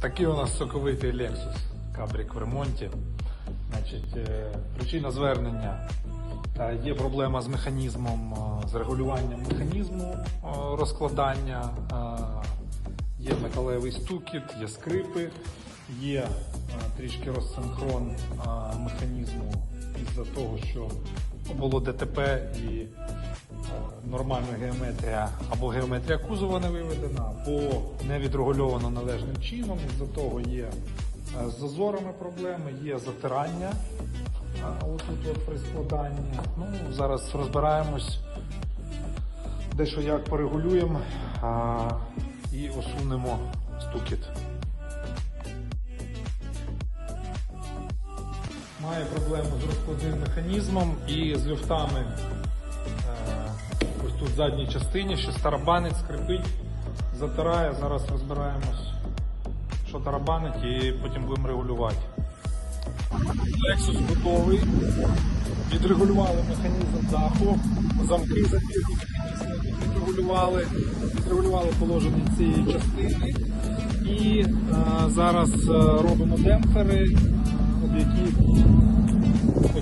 Такий у нас соковитий Lexus Кабрік в ремонті. Значить, е, причина звернення. Є проблема з механізмом, е, з регулюванням механізму е, розкладання. Є металевий стукіт, є скрипи, є трішки розсинхрон механізму із-за того, що було ДТП і нормальна геометрія або геометрія кузова не виведена, або не відрегульовано належним чином. Із-за того є е, з зазорами проблеми, є затирання отут от при складанні. Ну, зараз розбираємось, дещо як порегулюємо а, і усунемо стукіт. Має проблему з розкладним механізмом і з люфтами. В задній частині ще тарабанить, скрипить, затирає. Зараз розбираємось, що тарабанить, і потім будемо регулювати. Lexus готовий. Відрегулювали механізм даху, замки запірні механізми відрегулювали, відрегулювали положення цієї частини. І е, зараз е, робимо демпфери, які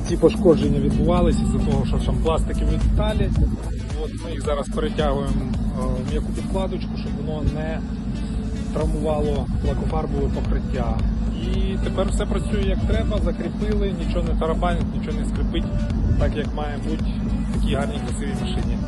ці пошкодження відбувалися з-за того, що там пластикові деталі. От ми їх зараз перетягуємо е, в м'яку підкладочку, щоб воно не травмувало лакофарбове покриття. І тепер все працює як треба, закріпили, нічого не тарабанить, нічого не скрипить, так як має бути в такій гарній красивій машині.